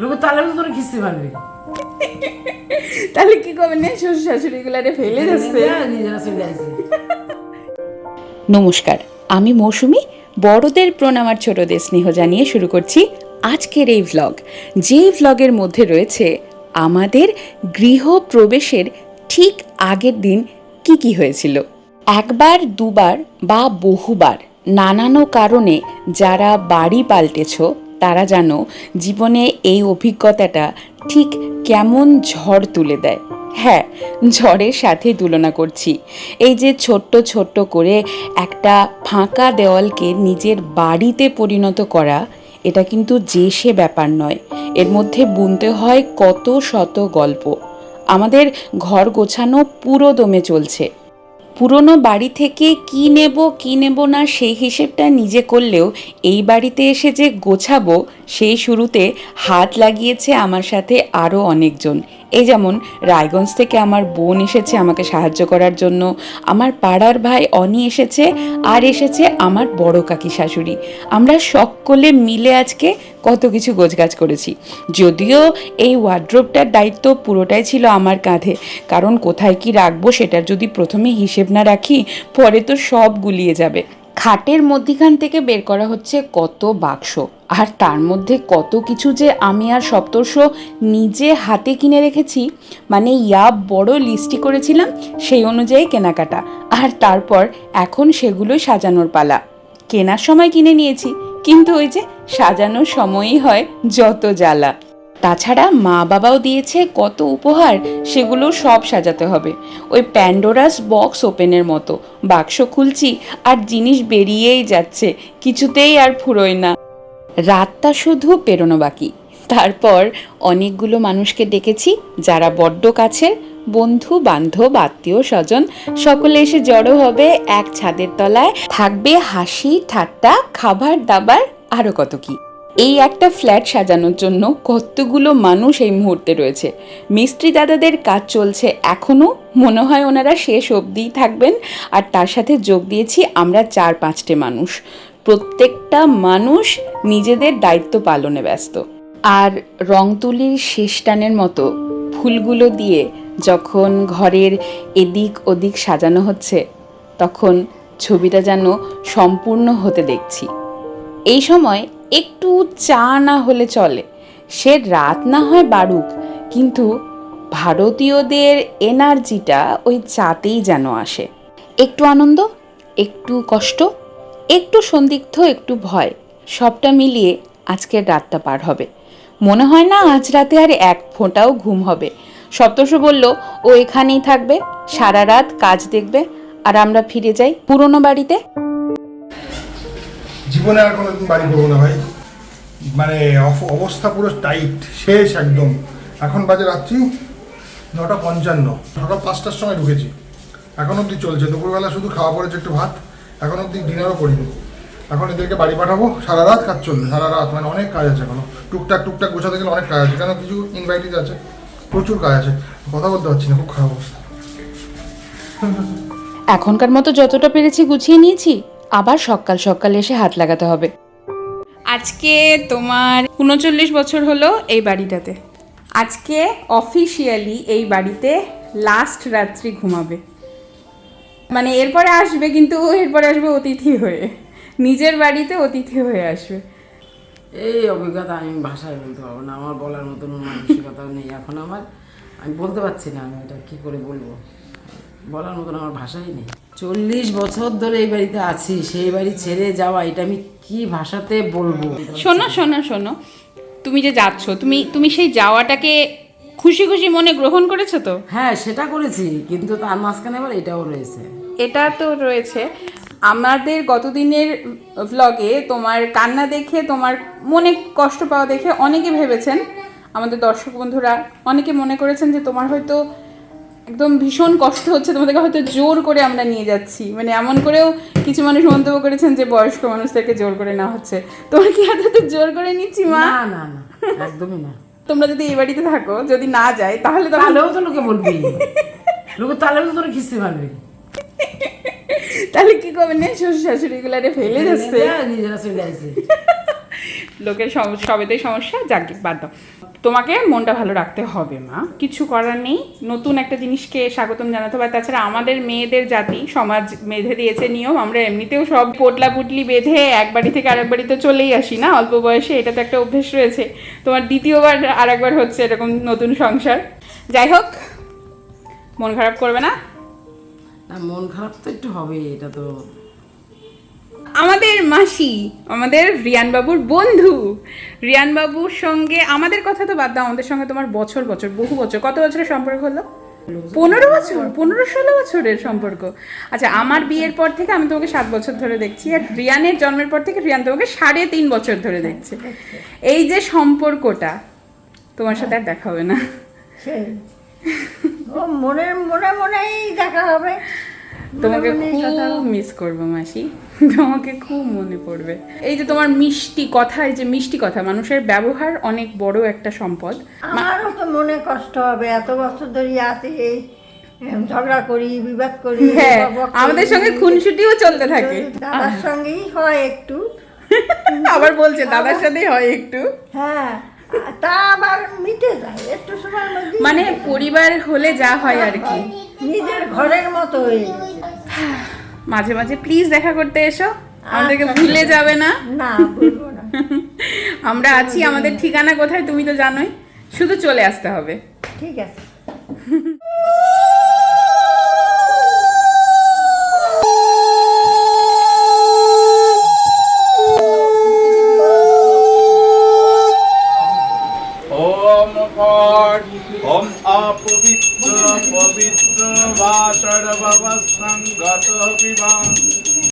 লোকের তাহলে তো তোরা খিস্তি পারবি। তাহলে কি করবে না? শ্বশুর শাশুড়ি গুলারে ফেলে যাচ্ছে নিজেরা চলে আসে নমস্কার আমি মৌসুমি বড়দের প্রণাম আর ছোটদের স্নেহ জানিয়ে শুরু করছি আজকের এই ভ্লগ যে ভ্লগের মধ্যে রয়েছে আমাদের গৃহ প্রবেশের ঠিক আগের দিন কি কি হয়েছিল। একবার দুবার বা বহুবার নানানো কারণে যারা বাড়ি পাল্টেছ তারা যেন জীবনে এই অভিজ্ঞতাটা ঠিক কেমন ঝড় তুলে দেয়। হ্যাঁ ঝড়ের সাথে তুলনা করছি। এই যে ছোট্ট ছোট্ট করে একটা ফাঁকা দেওয়ালকে নিজের বাড়িতে পরিণত করা, এটা কিন্তু যে সে ব্যাপার নয়। এর মধ্যে বুনতে হয় কত শত গল্প। আমাদের ঘর গোছানো পুরো দমে চলছে। পুরনো বাড়ি থেকে কি নেব কি নেব না, সেই হিসেবটা নিজে করলেও এই বাড়িতে এসে যে গোছাবো, সেই শুরুতে হাত লাগিয়েছে আমার সাথে আরও অনেকজন। এই যেমন রায়গঞ্জ থেকে আমার বোন এসেছে আমাকে সাহায্য করার জন্য, আমার পাড়ার ভাই অনি এসেছে আর এসেছে আমার বড় কাকি শাশুড়ি। আমরা সকলে মিলে আজকে কত কিছু গোছগাছ করেছি। যদিও এই ওয়ার্ড্রোবটার দায়িত্ব পুরোটাই ছিল আমার কাঁধে, কারণ কোথায় কি রাখব সেটার যদি প্রথমে হিসেব না রাখি, পরে তো সব গুলিয়ে যাবে। খাটের মধ্যিখান থেকে বের করা হচ্ছে কত বাক্স। আর তার মধ্যে কত কিছু যে আমি আর সপ্তর্ষ নিজে হাতে কিনে রেখেছি মানে ইয়া বড় লিস্টই করেছিলাম সেই অনুযায়ী কেনাকাটা। আর তারপর এখন সেগুলোই সাজানোর পালা। কেনার সময় কিনে নিয়েছি, কিন্তু ওই যে সাজানোর সময়ই হয় যত জ্বালা। তাছাড়া মা বাবাও দিয়েছে কত উপহার সেগুলো সব সাজাতে হবে। ওই প্যান্ডোরাস বক্স ওপেনের মতো, বাক্স খুলছি আর জিনিস বেরিয়েই যাচ্ছে, কিছুতেই আর ফুরোয় না। রাতটা শুধু পেরোনো বাকি। তারপর অনেকগুলো মানুষকে ডেকেছি, যারা বড্ড কাছের, বন্ধু, বান্ধব, আত্মীয়, স্বজন, সকলে এসে জড়ো হবে এক ছাদের তলায়। থাকবে হাসি, ঠাট্টা খাবার দাবার আরও কত কি। এই একটা ফ্ল্যাট সাজানোর জন্য কতগুলো মানুষ এই মুহূর্তে রয়েছে। মিস্ত্রি দাদাদের কাজ চলছে এখনও মনে হয় ওনারা শেষ অবধিই থাকবেন, আর তার সাথে যোগ দিয়েছি আমরা চার পাঁচটে মানুষ। প্রত্যেকটা মানুষ নিজেদের দায়িত্ব পালনে ব্যস্ত। আর রং তুলির শেষ টানের মতো ফুলগুলো দিয়ে যখন ঘরের এদিক ওদিক সাজানো হচ্ছে, তখন ছবিটা যেন সম্পূর্ণ হতে দেখছি। এই সময় একটু চা না হলে চলে। সে রাত না হয় বাড়ুক, কিন্তু ভারতীয়দের এনার্জিটা ওই চাতেই যেন আসে। একটু আনন্দ, একটু কষ্ট, একটু সন্দিগ্ধ, একটু ভয়, সবটা মিলিয়ে আজকের রাতটা পার হবে। মনে হয় না আজ রাতে আর এক ফোঁটাও ঘুম হবে। সপ্তর্ষ বলল, ও এখানেই থাকবে, সারা রাত কাজ দেখবে, আর আমরা ফিরে যাই পুরনো বাড়িতে। জীবনে আর কোনোদিন বাড়ি করব না ভাই। মানে অবস্থা পুরো টাইট শেষ একদম। এখন বাজে রাত্রি নটা পঞ্চান্ন। সকাল পাঁচটার সময় ঢুকেছি। এখন অবধি চলছে। দুপুরবেলা শুধু খাওয়া পড়েছে একটু ভাত, এখন অবধি ডিনারও করিনি। এখন এদেরকে বাড়ি পাঠাবো। সারা রাত কাজ চলবে, সারা রাত। মানে অনেক কাজ আছে এখনও। টুকটাক টুকটাক গোছাতে গেলে অনেক কাজ আছে। কেন? কিছু ইনভাইটিস আছে। প্রচুর কাজ আছে। কথা বলতে পারছি না, খুব খারাপ অবস্থা। এখনকার মতো যতটা পেরেছি গুছিয়ে নিয়েছি আবার সকাল সকাল এসে হাত লাগাতে হবে। আজকে তোমার উনচল্লিশ বছর হলো এই বাড়িটাতে। আজকে অফিসিয়ালি এই বাড়িতে লাস্ট রাত্রি ঘুমাবে। মানে এরপরে আসবে কিন্তু এরপরে আসবে অতিথি হয়ে। নিজের বাড়িতে অতিথি হয়ে আসবে। এই অভিজ্ঞতা আমি ভাষায় বলতে পারব না আমার বলার মতন মানসিকতা নেই। এখন আমার আমি বলতে পারছি না আমি এটা কী করে বলব। বলার মতন আমার ভাষাই নেই। চল্লিশ বছর ধরে এই বাড়িতে আছি সেই বাড়ি ছেড়ে যাওয়া এটা আমি কি ভাষাতে বলব? শোনো শোনো শোনো। তুমি যে যাচ্ছ তুমি তুমি সেই যাওয়াটাকে খুশি খুশি মনে গ্রহণ করেছ তো? হ্যাঁ সেটা করেছি কিন্তু তার মাঝখানে আবার এটাও রয়েছে। এটা তো রয়েছে। আমাদের গতদিনের ভ্লগে তোমার কান্না দেখে তোমার মনে কষ্ট পাওয়া দেখে অনেকে ভেবেছেন আমাদের দর্শক বন্ধুরা অনেকে মনে করেছেন যে তোমার হয়তো একদম ভীষণ কষ্ট হচ্ছে। তোমাদেরকে হয়তো জোর করে আমরা নিয়ে যাচ্ছি। মানে এমন করেও কিছু মানুষ মন্তব্য করেছেন যে বয়স্ক মানুষদেরকে জোর করে নেওয়া হচ্ছে। তোমার কি এত জোর করে নিচ্ছি মা? না না না একদমই না। তোমরা যদি এই বাড়িতে থাকো যদি না যায় তাহলে তো তাহলেও তো লোকে বলবি। লোকে তাহলেও তো তোরা খিস্তি পারবি তাহলে কি করবে? না শ্বশুর শাশুড়ি গুলারে ফেলে যাচ্ছে নিজেরা চলে আসে। লোকের সব- সবেতেই সমস্যা যাক বাদ দাও। তোমাকে মনটা ভালো রাখতে হবে, মা। কিছু করার নেই। নতুন একটা জিনিসকে স্বাগতম জানাতে হবে। তাছাড়া আমাদের মেয়েদের জাতি, সমাজ বেঁধে দিয়েছে নিয়ম। আমরা এমনিতেও সব পোটলা পুটলি বেঁধে এক বাড়ি থেকে আরেক বাড়িতে চলেই আসি, না? অল্প বয়সে এটা তো একটা অভ্যেস রয়েছে। তোমার দ্বিতীয়বার আর একবার হচ্ছে এরকম নতুন সংসার। যাই হোক, মন খারাপ করবে না? না, মন খারাপ তো একটু হবে এটা তো আমাদের মাসি, আমাদের রিয়ান বাবুর বন্ধু। রিয়ান বাবুর সঙ্গে আমাদের কথা তো বাদ দাও, আমাদের সঙ্গে তোমার বছর বছর, বহু বছর। কত বছরের সম্পর্ক হলো? পনেরো বছর, পনেরো ষোলো বছরের সম্পর্ক। আচ্ছা আমার বিয়ের পর থেকে আমি তোমাকে সাত বছর ধরে দেখছি, আর রিয়ানের জন্মের পর থেকে রিয়ান তোমাকে সাড়ে তিন বছর ধরে দেখছে। এই যে সম্পর্কটা, তোমার সাথে আর দেখা হবে না। মনে মনে, মনেই দেখা হবে। তোমাকে খুব মিস করব মাসি। তোমাকে খুব মনে পড়বে। এই যে তোমার মিষ্টি কথা এই যে মিষ্টি কথা মানুষের ব্যবহার অনেক বড় একটা সম্পদ। আমারও তো মনে কষ্ট হবে এত বছর ধরে আছি ঝগড়া করি বিবাদ করি হ্যাঁ করি। আমাদের সঙ্গে খুনসুটিও চলতে থাকে। দাদার সঙ্গেই হয় একটু। আবার বলছে দাদার সাথেই হয় একটু। হ্যাঁ তা আবার মিটে যায় একটু সময় মানে পরিবার হলে যা হয় আর কি। নিজের ঘরের মতো হয়ে। মাঝে মাঝে প্লিজ দেখা করতে এসো। আমাদেরকে ভুলে যাবে না। না আমরা আছি আমাদের ঠিকানা কোথায় তুমি তো জানোই। শুধু চলে আসতে হবে। ঠিক আছে। বা সর্ববসঙ্গত বিবাহ